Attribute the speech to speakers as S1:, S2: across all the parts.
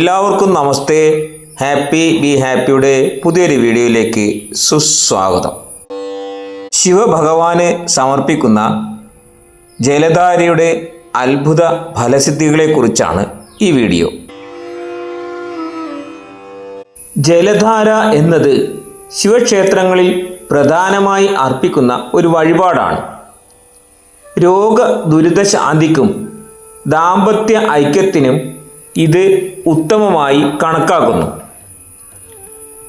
S1: എല്ലാവർക്കും നമസ്തേ. Happy be ഹാപ്പിയുടെ പുതിയൊരു വീഡിയോയിലേക്ക് സുസ്വാഗതം. ശിവഭഗവാന് സമർപ്പിക്കുന്ന ജലധാരയുടെ അത്ഭുത ഫലസിദ്ധികളെക്കുറിച്ചാണ് ഈ വീഡിയോ. ജലധാര എന്നത് ശിവക്ഷേത്രങ്ങളിൽ പ്രധാനമായി അർപ്പിക്കുന്ന ഒരു വഴിപാടാണ്. രോഗ ദുരിതശാന്തിക്കും ദാമ്പത്യ ഐക്യത്തിനും ഇത് ഉത്തമമായി കണക്കാക്കുന്നു.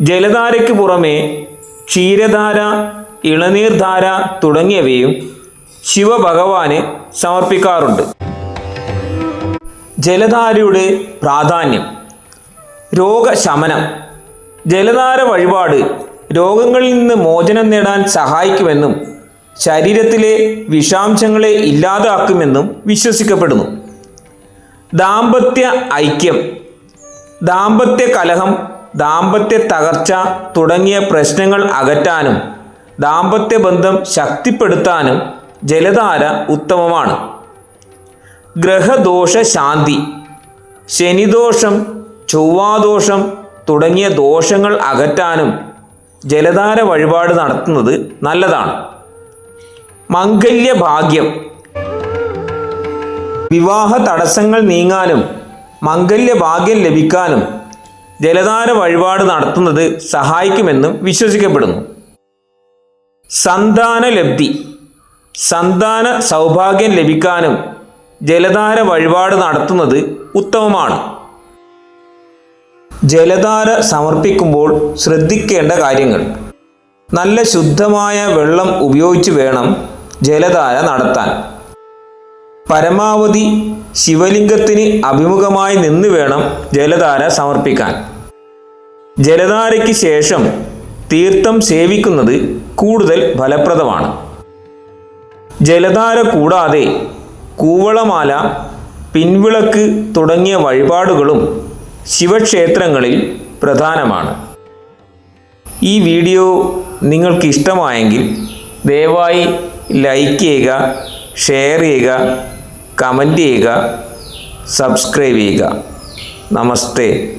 S1: ജലധാരയ്ക്ക് പുറമെ ക്ഷീരധാര ഇളനീർധാര തുടങ്ങിയവയും ശിവഭഗവാന് സമർപ്പിക്കാറുണ്ട്. ജലധാരയുടെ പ്രാധാന്യം രോഗശമനം ജലധാര വഴിപാട് രോഗങ്ങളിൽ നിന്ന് മോചനം നേടാൻ സഹായിക്കുമെന്നും ശരീരത്തിലെ വിഷാംശങ്ങളെ ഇല്ലാതാക്കുമെന്നും വിശ്വസിക്കപ്പെടുന്നു. ദാമ്പത്യ ഐക്യം ദാമ്പത്യ കലഹം ദാമ്പത്യ തകർച്ച തുടങ്ങിയ പ്രശ്നങ്ങൾ അകറ്റാനും ദാമ്പത്യ ബന്ധം ശക്തിപ്പെടുത്താനും ജലധാര ഉത്തമമാണ്. ഗ്രഹദോഷ ശാന്തി ശനിദോഷം ചൊവ്വാദോഷം തുടങ്ങിയ ദോഷങ്ങൾ അകറ്റാനും ജലധാര വഴിപാട് നടത്തുന്നത് നല്ലതാണ്. മംഗല്യഭാഗ്യം വിവാഹ തടസ്സങ്ങൾ നീങ്ങാനും മംഗല്യഭാഗ്യം ലഭിക്കാനും ജലധാര വഴിപാട് നടത്തുന്നത് സഹായിക്കുമെന്നും വിശ്വസിക്കപ്പെടുന്നു. സന്താന ലബ്ധി സന്താന സൗഭാഗ്യം ലഭിക്കാനും ജലധാര വഴിപാട് നടത്തുന്നത് ഉത്തമമാണ്. ജലധാര സമർപ്പിക്കുമ്പോൾ ശ്രദ്ധിക്കേണ്ട കാര്യങ്ങൾ. നല്ല ശുദ്ധമായ വെള്ളം ഉപയോഗിച്ച് വേണം ജലധാര നടത്താൻ. പരമാവധി ശിവലിംഗത്തിന് അഭിമുഖമായി നിന്ന് വേണം ജലധാര സമർപ്പിക്കാൻ. ജലധാരയ്ക്ക് ശേഷം തീർത്ഥം സേവിക്കുന്നത് കൂടുതൽ ഫലപ്രദമാണ്. ജലധാര കൂടാതെ കൂവളമാല പിൻവിളക്ക് തുടങ്ങിയ വഴിപാടുകളും ശിവക്ഷേത്രങ്ങളിൽ പ്രധാനമാണ്. ഈ വീഡിയോ നിങ്ങൾക്ക് ഇഷ്ടമായെങ്കിൽ ദയവായി ലൈക്ക് ചെയ്യുക ഷെയർ ചെയ്യുക കമന്റ് ചെയ്യുക സബ്സ്ക്രൈബ് ചെയ്യുക. നമസ്തേ.